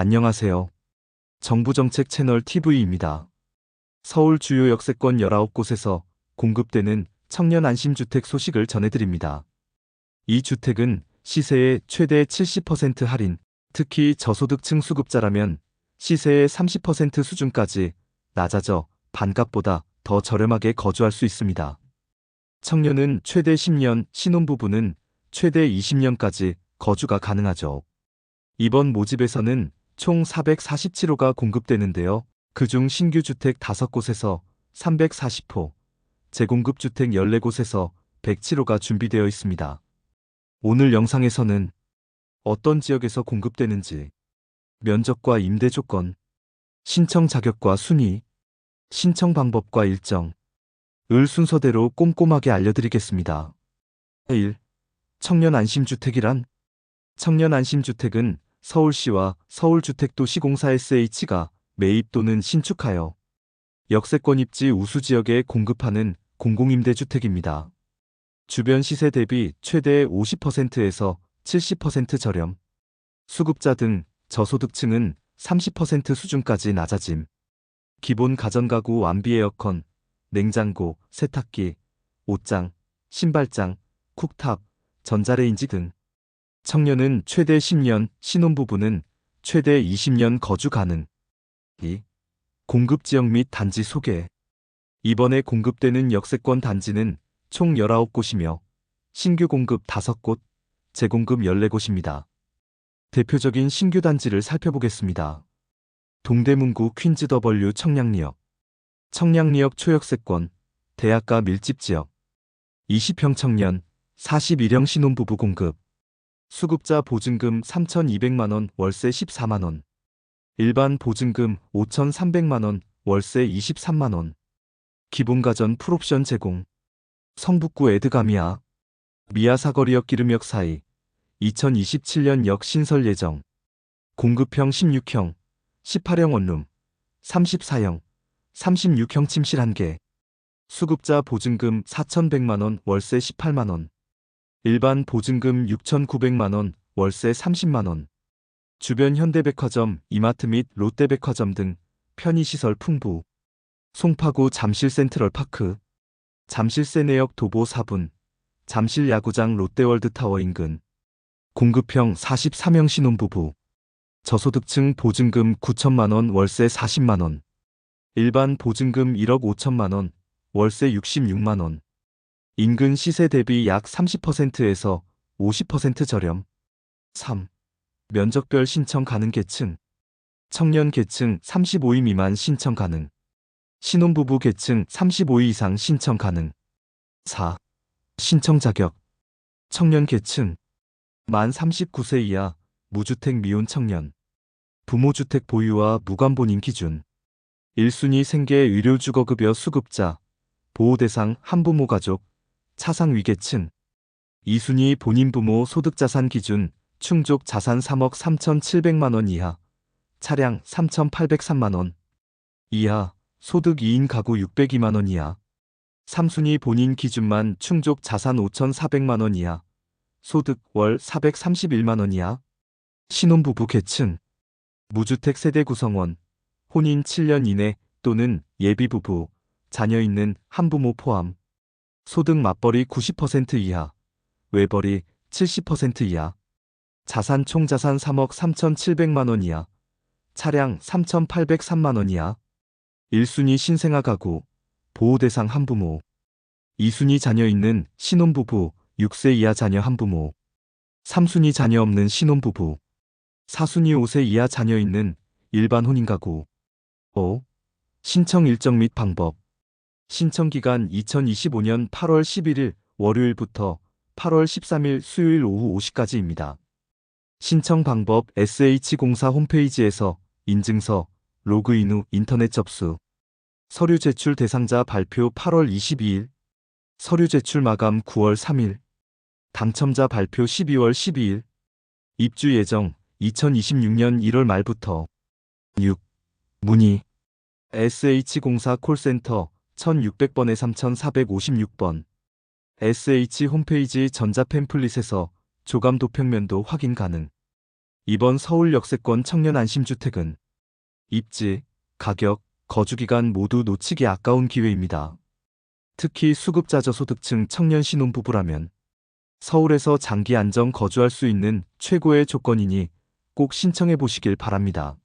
안녕하세요. 정부정책 채널 TV입니다. 서울 주요 역세권 19곳에서 공급되는 청년 안심주택 소식을 전해드립니다. 이 주택은 시세의 최대 70% 할인, 특히 저소득층 수급자라면 시세의 30% 수준까지 낮아져 반값보다 더 저렴하게 거주할 수 있습니다. 청년은 최대 10년, 신혼부부는 최대 20년까지 거주가 가능하죠. 이번 모집에서는 총 447호가 공급되는데요. 그중 신규 주택 5곳에서 340호, 재공급 주택 14곳에서 107호가 준비되어 있습니다. 오늘 영상에서는 어떤 지역에서 공급되는지, 면적과 임대 조건, 신청 자격과 순위, 신청 방법과 일정, 을 순서대로 꼼꼼하게 알려드리겠습니다. 1. 청년 안심주택이란 청년 안심주택은 서울시와 서울주택도시공사 SH가 매입 또는 신축하여 역세권 입지 우수 지역에 공급하는 공공임대주택입니다. 주변 시세 대비 최대 50%에서 70% 저렴, 수급자 등 저소득층은 30% 수준까지 낮아짐, 기본 가전가구 완비 에어컨, 냉장고, 세탁기, 옷장, 신발장, 쿡탑, 전자레인지 등 청년은 최대 10년, 신혼부부는 최대 20년 거주 가능. 2. 공급 지역 및 단지 소개. 이번에 공급되는 역세권 단지는 총 19곳이며 신규 공급 5곳, 재공급 14곳입니다. 대표적인 신규 단지를 살펴보겠습니다. 동대문구 퀸즈 더블유 청량리역, 청량리역 초역세권, 대학가 밀집지역, 20평 청년, 41형 신혼부부 공급, 수급자 보증금 3,200만원 월세 14만원, 일반 보증금 5,300만원 월세 23만원, 기본가전 풀옵션 제공, 성북구 에드가미아, 미아 사거리역 기름역 사이, 2027년 역 신설 예정, 공급형 16형, 18형 원룸, 34형, 36형 침실 1개, 수급자 보증금 4,100만원 월세 18만원, 일반 보증금 6,900만원 월세 30만원, 주변 현대백화점, 이마트 및 롯데백화점 등 편의시설 풍부, 송파구 잠실 센트럴파크, 잠실 세 내역 도보 4분, 잠실 야구장 롯데월드타워 인근, 공급형 43형 신혼부부, 저소득층 보증금 9천만원 월세 40만원, 일반 보증금 1억 5천만원, 월세 66만원, 인근 시세 대비 약 30%에서 50% 저렴. 3. 면적별 신청 가능 계층. 청년 계층 35위 미만 신청 가능. 신혼부부 계층 35위 이상 신청 가능. 4. 신청 자격. 청년 계층. 만 39세 이하, 무주택 미혼 청년. 부모주택 보유와 무관본인 기준. 1순위 생계 의료주거급여 수급자. 보호대상 한부모 가족. 차상 위계층. 2순위 본인 부모 소득자산 기준. 충족 자산 3억 3,700만 원 이하. 차량 3,803만 원 이하. 소득 2인 가구 602만 원 이하. 3순위 본인 기준만 충족 자산 5,400만 원 이하. 소득 월 431만 원 이하. 신혼부부 계층. 무주택 세대 구성원. 혼인 7년 이내 또는 예비부부. 자녀 있는 한부모 포함. 소득 맞벌이 90% 이하. 외벌이 70% 이하. 자산 총 자산 3억 3,700만 원 이하. 차량 3,803만 원 이하. 1순위 신생아 가구, 보호대상 한부모. 2순위 자녀 있는 신혼부부, 6세 이하 자녀 한부모. 3순위 자녀 없는 신혼부부. 4순위 5세 이하 자녀 있는 일반 혼인 가구. 5. 신청 일정 및 방법. 신청 기간 2025년 8월 11일 월요일부터 8월 13일 수요일 오후 5시까지입니다. 신청 방법 SH공사 홈페이지에서 인증서, 로그인 후 인터넷 접수. 서류 제출 대상자 발표 8월 22일. 서류 제출 마감 9월 3일. 당첨자 발표 12월 12일. 입주 예정 2026년 1월 말부터. 6. 문의. SH공사 콜센터 1600번에 3456번. SH 홈페이지 전자 팸플릿에서 조감 도평면도 확인 가능. 이번 서울 역세권 청년 안심주택은 입지, 가격, 거주기간 모두 놓치기 아까운 기회입니다. 특히 수급자 저소득층 청년 신혼부부라면 서울에서 장기 안정 거주할 수 있는 최고의 조건이니 꼭 신청해 보시길 바랍니다.